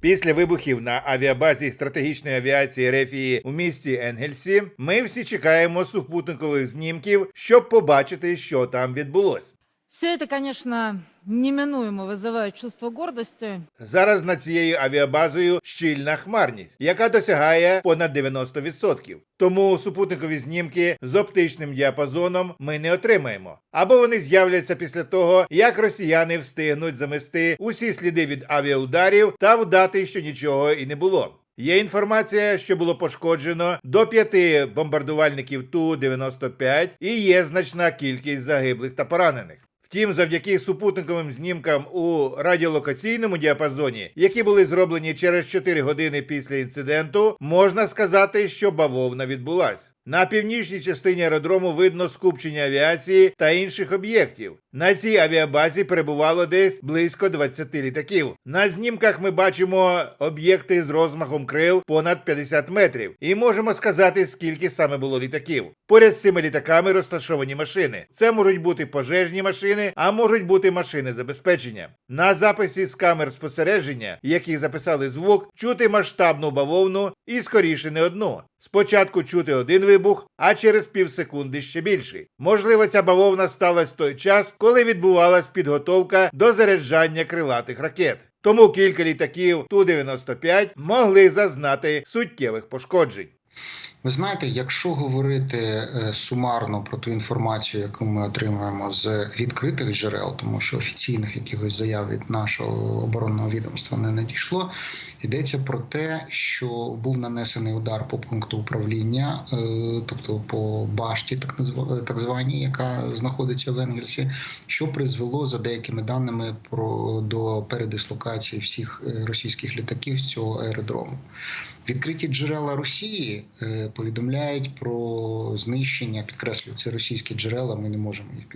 Після вибухів на авіабазі стратегічної авіації Рефії у місті Енгельсі ми всі чекаємо супутникових знімків, щоб побачити, що там відбулось. Все это, конечно, неминуемо вызывает чувство гордости. Зараз над цією авіабазою щільна хмарність, яка досягає понад 90%. Тому супутникові знімки з оптичним діапазоном ми не отримаємо. Або вони з'являться після того, як росіяни встигнуть замести усі сліди від авіаударів та вдати, що нічого і не було. Є інформація, що було пошкоджено до п'яти бомбардувальників Ту-95 і є значна кількість загиблих та поранених. Втім, завдяки супутниковим знімкам у радіолокаційному діапазоні, які були зроблені через 4 години після інциденту, можна сказати, що бавовна відбулась. На північній частині аеродрому видно скупчення авіації та інших об'єктів. На цій авіабазі перебувало десь близько 20 літаків. На знімках ми бачимо об'єкти з розмахом крил понад 50 метрів, і можемо сказати, скільки саме було літаків. Поряд з цими літаками розташовані машини. Це можуть бути пожежні машини, а можуть бути машини забезпечення. На записі з камер спостереження, які записали звук, чути масштабну бавовну і скоріше не одну. Спочатку чути один вибух, а через півсекунди ще більший. Можливо, ця бавовна сталася в той час, коли відбувалась підготовка до заряджання крилатих ракет. Тому кілька літаків Ту-95 могли зазнати суттєвих пошкоджень. Ви знаєте, якщо говорити е, сумарно про ту інформацію, яку ми отримуємо з відкритих джерел, тому що офіційних якихось заяв від нашого оборонного відомства не надійшло, йдеться про те, що був нанесений удар по пункту управління, е, тобто по башті, так назва- так званій, яка знаходиться в Енгельсі, що призвело за деякими даними про до передислокації всіх е, російських літаків з цього аеродрому. Відкриті джерела Росії е, повідомляють про знищення, підкреслюю, це російські джерела, ми не можемо їх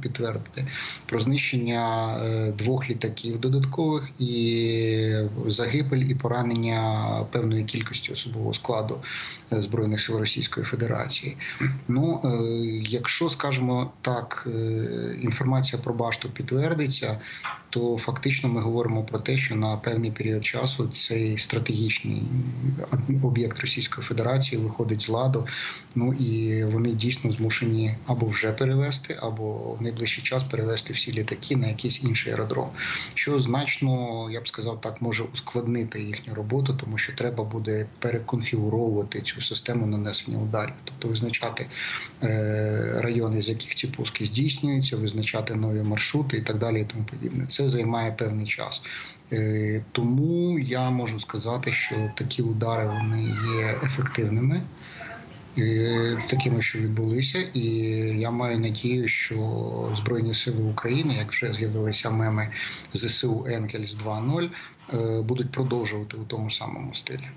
підтвердити. Про знищення е, двох літаків додаткових і загибель і поранення певної кількості особового складу е, збройних сил Російської Федерації. Ну, е, якщо скажімо так, інформація про башту підтвердиться, то фактично ми говоримо про те, що на певний період часу цей стратегічний об'єкт Російської Федерації виходить з ладу. Ну і вони дійсно змушені або вже перевести, або в найближчий час перевести всі літаки на якийсь інший аеродром, що значно, я б сказав, так може ускладнити їхню роботу, тому що треба буде переконфігуровувати цю систему нанесення ударів, тобто визначати е, райони, з яких ці пуски здійснюються, визначати нові маршрути і так далі, і тому подібне. Це займає певний час. Е, Тому я можу сказати, що такі удари вони є ефективними, е, такими, що відбулися, і я маю надію, що Збройні Сили України, як вже з'явилися меми ЗСУ Енкельс 2.0, е, будуть продовжувати у тому самому стилі.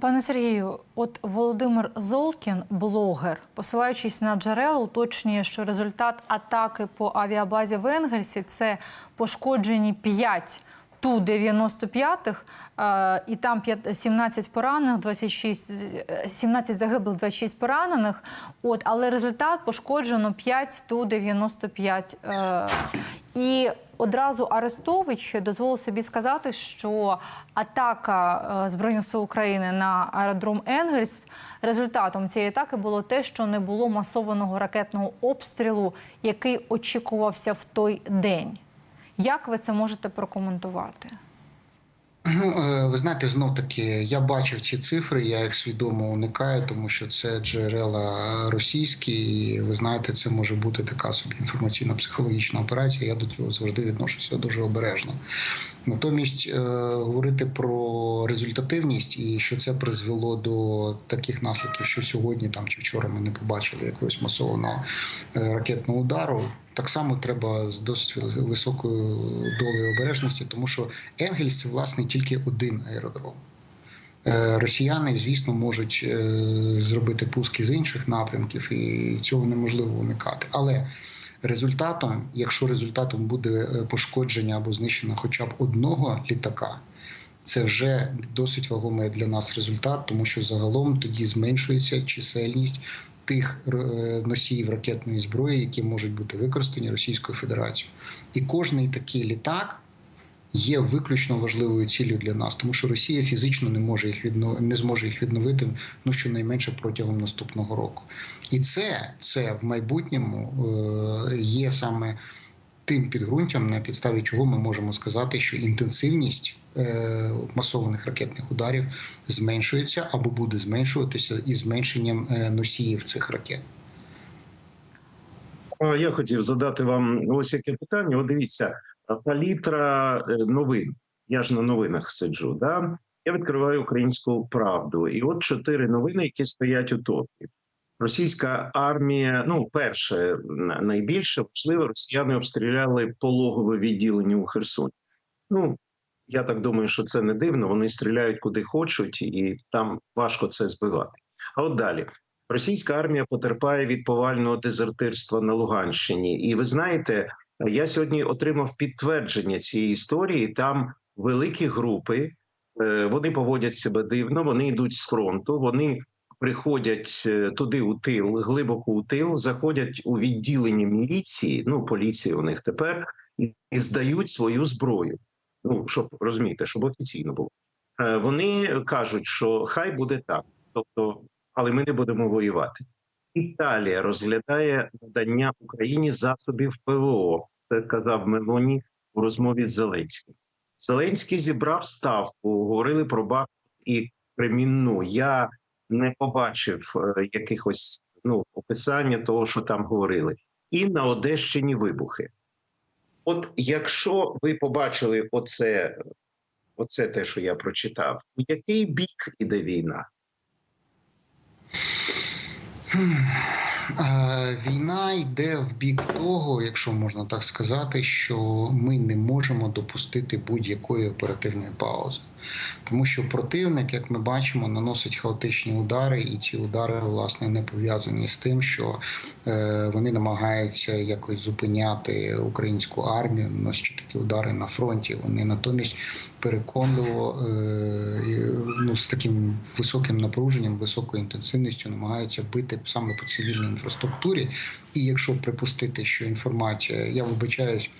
Пане Сергію, от Володимир Золкін, блогер, посилаючись на джерела, уточнює, що результат атаки по авіабазі в Енгельсі це пошкоджені 5 Ту-95, е, і там п'ят- 17 поранених, 26, е, 17 загиблих, 26 поранених. От, але результат пошкоджено 5 Ту-95. Е, і одразу Арестович дозволив собі сказати, що атака е, Збройних сил України на аеродром Енгельс результатом цієї атаки було те, що не було масованого ракетного обстрілу, який очікувався в той день. Як ви це можете прокоментувати? Ну, ви знаєте, знов таки я бачив ці цифри, я їх свідомо уникаю, тому що це джерела російські, і ви знаєте, це може бути така собі інформаційно-психологічна операція. Я до цього завжди відношуся дуже обережно. Натомість е, говорити про результативність і що це призвело до таких наслідків, що сьогодні там чи вчора ми не побачили якогось масованого е, ракетного удару. Так само треба з досить високою долею обережності, тому що Енгельс це власне тільки один аеродром. Е, Росіяни, звісно, можуть е, зробити пуски з інших напрямків, і цього неможливо уникати. Але результатом, якщо результатом буде е, пошкодження або знищення хоча б одного літака, це вже досить вагомий для нас результат, тому що загалом тоді зменшується чисельність тих е, носіїв ракетної зброї, які можуть бути використані Російською Федерацією. І кожний такий літак є виключно важливою ціллю для нас, тому що Росія фізично не може їх відно... не зможе їх відновити ну щонайменше протягом наступного року. І це, це в майбутньому е, є саме тим підґрунтям, на підставі чого ми можемо сказати, що інтенсивність е, масованих ракетних ударів зменшується або буде зменшуватися із зменшенням е, носіїв цих ракет. Я хотів задати вам ось яке питання. От дивіться, палітра е, новин. Я ж на новинах сиджу. Да? Я відкриваю українську правду. І от чотири новини, які стоять у топі. Російська армія, ну, перше, найбільше важливо, росіяни обстріляли пологове відділення у Херсоні. Ну, я так думаю, що це не дивно. Вони стріляють куди хочуть, і там важко це збивати. А от далі. Російська армія потерпає від повального дезертирства на Луганщині. І ви знаєте, я сьогодні отримав підтвердження цієї історії. Там великі групи, е, вони поводять себе дивно, вони йдуть з фронту, вони приходять е, туди у тил, глибоко у тил, заходять у відділення міліції, ну поліції у них тепер, і, здають свою зброю. Ну щоб розумієте, щоб офіційно було. Е, Вони кажуть, що хай буде так, тобто але ми не будемо воювати. Італія розглядає надання Україні засобів ПВО. Це казав Мелоні у розмові з Зеленським. Зеленський зібрав ставку, говорили про Бахмут і Кремінну. Я не побачив е, якихось ну описання того, що там говорили. І на Одещині вибухи. От якщо ви побачили оце, оце те, що я прочитав, у який бік іде війна? Е, Війна йде в бік того, якщо можна так сказати, що ми не можемо допустити будь-якої оперативної паузи. Тому що противник, як ми бачимо, наносить хаотичні удари, і ці удари, власне, не пов'язані з тим, що е, вони намагаються якось зупиняти українську армію, наносячи такі удари на фронті. Вони натомість переконливо е, ну, з таким високим напруженням, високою інтенсивністю намагаються бити саме по цивільній інфраструктурі. І якщо припустити, що інформація, я вибачаюсь.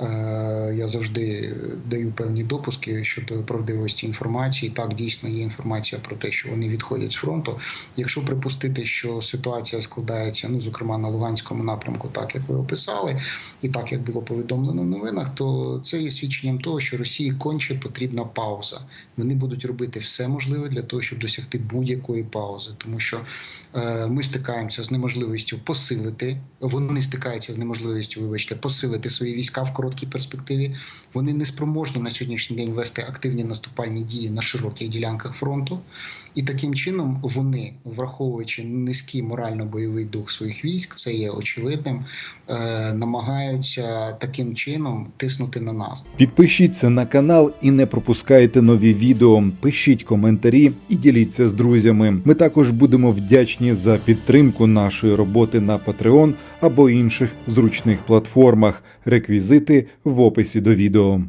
Е, Я завжди даю певні допуски щодо правдивості інформації. Так, дійсно є інформація про те, що вони відходять з фронту. Якщо припустити, що ситуація складається, ну зокрема на Луганському напрямку, так як ви описали, і так як було повідомлено в новинах, то це є свідченням того, що Росії конче потрібна пауза. Вони будуть робити все можливе для того, щоб досягти будь-якої паузи, тому що е, ми стикаємося з неможливістю посилити. Вони стикаються з неможливістю, вибачте, посилити свої війська в короткій перспективі. Вони не спроможні на сьогоднішній день вести активні наступальні дії на широких ділянках фронту, і таким чином вони, враховуючи низький морально-бойовий дух своїх військ, це є очевидним, е, намагаються таким чином тиснути на нас. Підпишіться на канал і не пропускайте нові відео. Пишіть коментарі і діліться з друзями. Ми також будемо вдячні за підтримку нашої роботи на Patreon або інших зручних платформах. Реквізити в описі до відео.